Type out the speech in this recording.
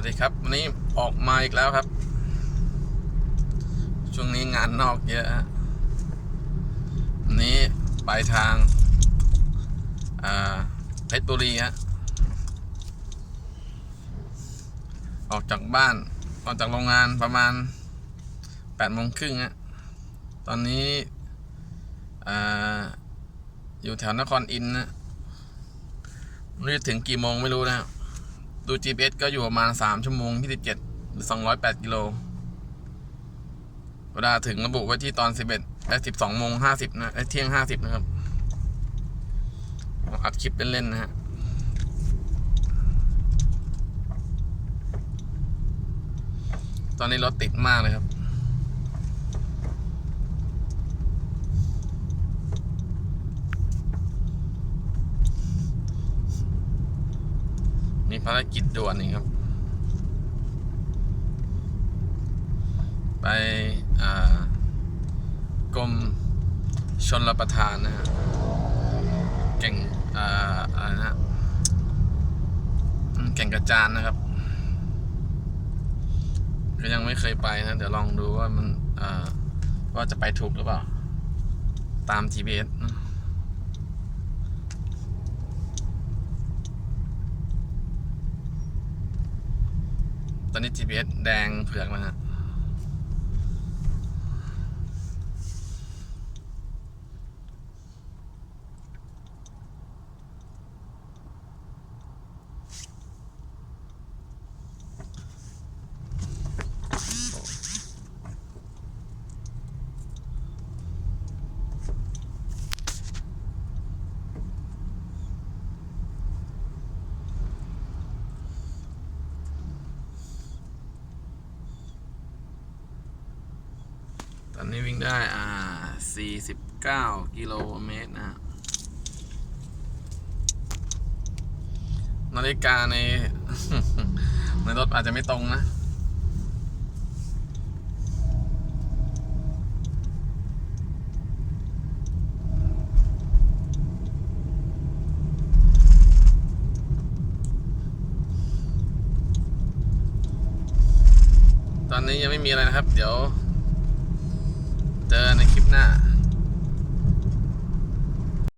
วัสดีครับ วันนี้ออกมาอีกแล้วครับ ช่วงนี้งานนอกเยอะวันนี้ไปทางเพชรบุรีฮะออกจากบ้านออกจากโรงงานประมาณแปดโมงครึ่งฮะตอนนี้ออยู่แถวนครอินทร์นะไม่รู้ถึงกี่โมงไม่รู้นะครับ ดู GPS ก็อยู่ประมาณ 3 ชั่วโมง27หรือ 208 กิโล เวลาถึงระบุไว้ที่ตอน 11เอ้ย12โมง50 นะเอ้ยเที่ยง 50 นะครับ อัดคลิปเล่น ๆ นะฮะตอนนี้รถติดมากเลยครับ มีภารกิจด่วนนี่ครับ ไปกรมชนรประทานนะฮะเก่งอ่าอะไรนะอืมเก่งกระจานนะครับ ก็ยังไม่เคยไปนะ เดี๋ยวลองดูว่ามันว่าจะไปถูกหรือเปล่า ตาม GPS นะ ตอนนี้ GPS แดงเผือกมาฮะ อนนี้วิ่งได้ อ่า 49 กิโลเมตรนะฮะนาฬิกาใน ในรถอาจจะไม่ตรงนะตอนนี้ยังไม่มีอะไรนะครับ เดี๋ยว